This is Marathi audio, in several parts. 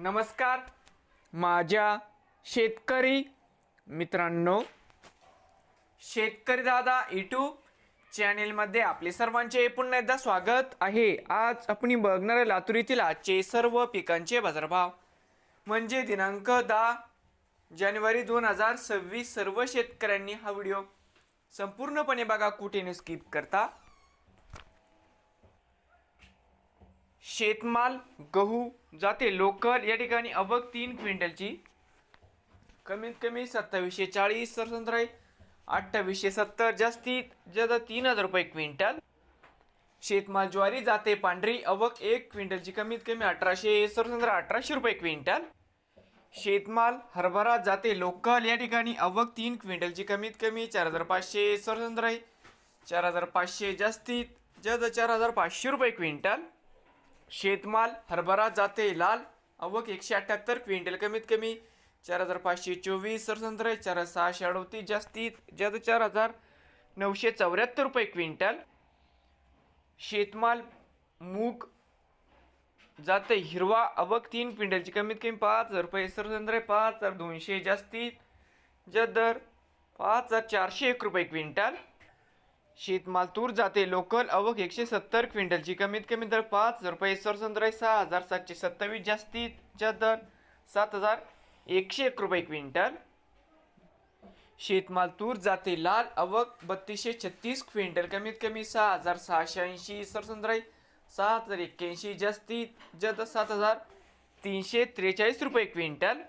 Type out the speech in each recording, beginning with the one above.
नमस्कार. माझ्या शेतकरी मित्रांनो शेतकरी दादा यूट्यूब चॅनेलमध्ये आपले सर्वांचे पुन्हा एकदा स्वागत आहे. आज आपण बघणार आहे लातूर येथील आजचे सर्व पिकांचे बाजारभाव. म्हणजे दिनांक दहा जानेवारी दोन हजार सव्वीस सर्व शेतकऱ्यांनी हा व्हिडिओ संपूर्णपणे बघा कुठे न स्किप करता. शेतमाल गहू जाते लोकल या ठिकाणी अवक तीन क्विंटलची. कमीत कमी सत्तावीसशे चाळीस सरसंत्र आहे अठ्ठावीसशे सत्तर जास्तीत जास्त तीन हजार रुपये क्विंटल. शेतमाल ज्वारी जाते पांढरी अवक एक क्विंटलची कमीत कमी अठराशे सरसंत्र अठराशे रुपये क्विंटल. शेतमाल हरभरा जाते लोकल या ठिकाणी अवक तीन क्विंटलची कमीत कमी चार हजार पाचशे सरसंत्र आहे चार हजार पाचशे जास्तीत जास्त चार हजार पाचशे रुपये क्विंटल. शेतमाल हरभरा जाते लाल आवक एकशे अठ्ठ्याहत्तर क्विंटल. कमीत कमी चार हजार पाचशे चोवीस सरसंत्र चार हजार सहाशे अडोतीस जास्तीत जास्त चार हजार नऊशे चौऱ्याहत्तर रुपये क्विंटल. शेतमाल मूग जाते हिरवा अवक तीन क्विंटलची. कमीत कमी पाच हजार रुपये सरसंत्र पाच हजार दोनशे जास्तीत जास्त दर पाच हजार चारशे एक रुपये क्विंटल. शेतमाल तूर जाते लोकल अवक एकशे सत्तर क्विंटलची. कमीत कमी दर पाच हजार रुपये सरसंत्र सहा हजार सातशे सत्तावीस जास्तीत जास्त दर सात हजार एकशे एक रुपये क्विंटल. शेतमाल तूर जाते लाल अवक बत्तीसशे छत्तीस क्विंटल. कमीत कमी सहा हजार सहाशे ऐंशी सरसंत्र सात हजार एक्क्याऐंशी जास्तीत जास्त सात हजार तीनशे त्रेचाळीस रुपये क्विंटल.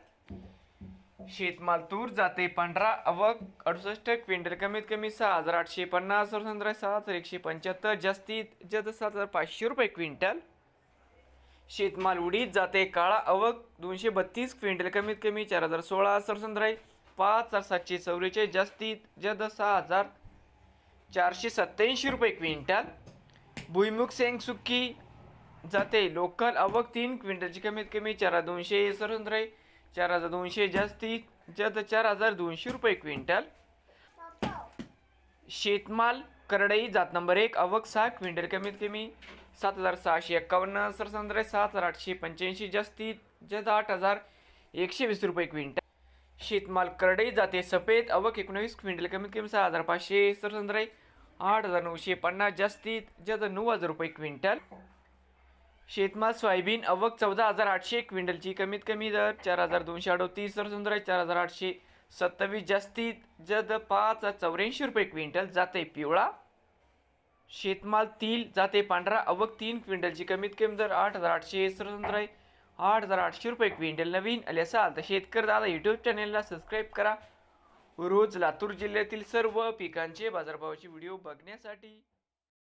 शेतमाल तूर जाते पंधरा अवक अडुसष्ट क्विंटल कमीत कमी सहा हजार आठशे पन्नास संत्रा सहा हजार एकशे पंच्याहत्तर जास्तीत जास्त सात हजार पाचशे रुपये क्विंटल. शेतमाल उडीत जाते काळा अवक दोनशे बत्तीस क्विंटल कमीत कमी चार हजार सोळा सरसंत्र पाच हजार सातशे चौवेचाळीस जास्तीत जास्त सहा हजार चारशे सत्त्याऐंशी रुपये क्विंटल. भुईमुख सेंग सुक्की जाते. लोकल अवक तीन क्विंटलची कमीत कमी चार दोनशे सरसंत्र चार हजार दोनशे जास्तीत जास्त चार हजार दोनशे रुपये क्विंटल. शेतमाल करडई जात नंबर एक अवक सहा क्विंटल कमीत कमी. सात हजार सहाशे एक्कावन्न सरसंद्रे सात हजार आठशे पंच्याऐंशी जास्तीत जास्त आठ हजार एकशे वीस रुपये क्विंटल. शेतमाल करडई जाते सफेद अवक एकोणवीस क्विंटल कमीत कमी सहा हजार पाचशे सरसंद्रे आठ हजार नऊशे पन्नास जास्तीत जास्त नऊ हजार रुपये क्विंटल. शेतमाल सोयाबीन अवक चौदा हजार आठशे क्विंटलची कमीत कमी दर चार हजार दोनशे अडोतीस सुंदर चार हजार आठशे सत्तावीस. जास्तीत जद पाच हजार चौऱ्याऐंशी रुपये क्विंटल जाते पिवळा. शेतमाल तील जाते पांढरा. अवक तीन क्विंटलची कमीत कमी दर आठ हजार आठशे सरसंत्र आठ हजार आठशे रुपये क्विंटल नवीन आले असाल तर शेतकरी दादा यूट्यूब चॅनेलला सबस्क्राईब करा. रोज लातूर जिल्ह्यातील सर्व पिकांचे बाजारभावाचे व्हिडिओ बघण्यासाठी.